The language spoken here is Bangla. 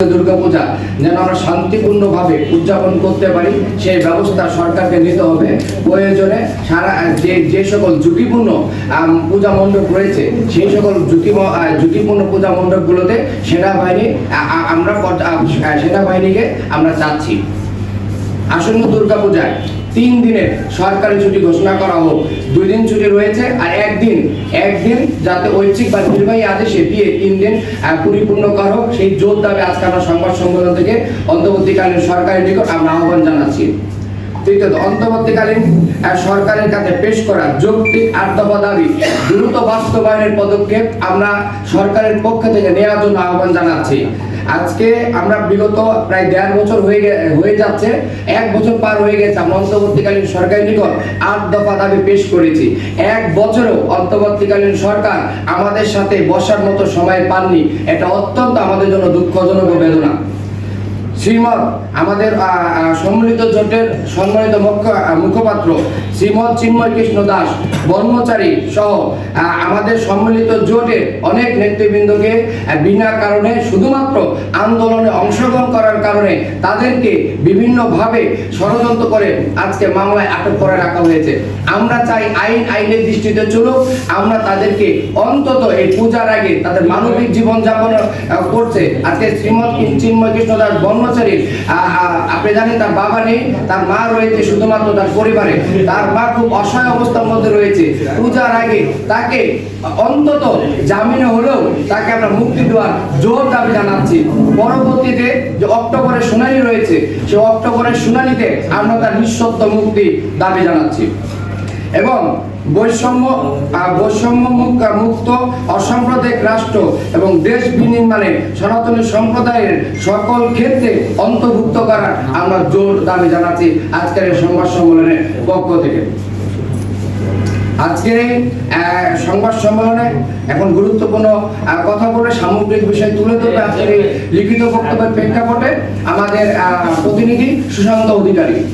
দুর্গাপূজা, যেন আমরা শান্তিপূর্ণভাবে উদযাপন করতে পারি, সেই ব্যবস্থা সরকারকে নিতে হবে। প্রয়োজনে সারা, যে যে সকল ঝুঁকিপূর্ণ পূজা মণ্ডপ রয়েছে, সেই সকল ঝুঁকি ঝুঁকিপূর্ণ পূজা মণ্ডপগুলোতে সেনাবাহিনী আমরা সেনাবাহিনীকে আমরা চাচ্ছি। আসন্ন দুর্গাপূজায় তিন দিনের সরকারি ছুটি ঘোষণা করা হোক। দুই দিন ছুটি রয়েছে, আর একদিন একদিন যাতে ঐচ্ছিক বা নির্বাহী আদেশে দিয়ে তিন দিন পরিপূর্ণ করা হোক, সেই জোর দাবি আজকে আমরা সংবাদ সম্মেলন থেকে অন্তর্বর্তীকালীন সরকারের নিকট আমরা আহ্বান জানাচ্ছি। তৃতীয়ত, অন্তর্বর্তীকালীন সরকারের কাছে পেশ করা যৌক্তিক আট দাবি দ্রুত বাস্তবায়নের পদক্ষেপ আমরা সরকারের পক্ষ থেকে নেওয়ার জন্য আহ্বান জানাচ্ছি। আজকে আমরা বিগত প্রায় দেড় বছর হয়ে হয়ে যাচ্ছে, এক বছর পার হয়ে গেছে আমরা অন্তর্বর্তীকালীন সরকারের নিকট আট দফা দাবি পেশ করেছি। এক বছরও অন্তর্বর্তীকালীন সরকার আমাদের সাথে বসার মতো সময় পাননি। এটা অত্যন্ত আমাদের জন্য দুঃখজনক বেদনা। শ্রীমৎ আমাদের সম্মিলিত জোটের সম্মানিত মুখ্য মুখপাত্র শ্রীমৎ চিন্ময় কৃষ্ণ দাস ব্রহ্মচারী সহ আমাদের সম্মিলিত জোটের অনেক নেতৃবৃন্দকে বিনা কারণে শুধুমাত্র আন্দোলনে অংশগ্রহণ করার কারণে তাদেরকে বিভিন্নভাবে ষড়যন্ত্র করে আজকে মামলায় আটক করে রাখা হয়েছে। আমরা চাই আইন, আইনের দৃষ্টিতে চলুক, আমরা তাদেরকে অন্তত এই পূজার আগে তাদের মানবিক জীবনযাপন করছে। আজকে শ্রীমৎ চিন্ময় কৃষ্ণ দাস ব্রহ্মচারী আহ, আপনি জানেন তার বাবা নেই তার মা রয়েছে শুধুমাত্র তার পরিবারে। তার মা খুব অসহায় অবস্থার মধ্যে রয়েছে। পূজার আগে তাকে অন্তত জামিনে হলেও তাকে আমরা মুক্তি দেওয়ার জোর দাবি জানাচ্ছি। পরবর্তীতে যে অক্টোবরের শুনানি রয়েছে সেই অক্টোবরের শুনানিতে আমরা তার নিঃশব্দ মুক্তি দাবি জানাচ্ছি। এবং বৈষম্য বৈষম্য মুক- মুক্ত অসাম্প্রদায়িক রাষ্ট্র এবং দেশ বিনির্মাণে সনাতনী সম্প্রদায়ের সকল ক্ষেত্রে অন্তর্ভুক্ত করার আমরা জোর দাবি জানাচ্ছি আজকের এই সংবাদ সম্মেলনের পক্ষ থেকে। আজকে সংবাদ সম্মেলনে এখন গুরুত্বপূর্ণ কথা বলে সামগ্রিক বিষয় তুলে ধরবে আজকের এই লিখিত বক্তব্যের প্রেক্ষাপটে আমাদের প্রতিনিধি সুশান্ত অধিকারী।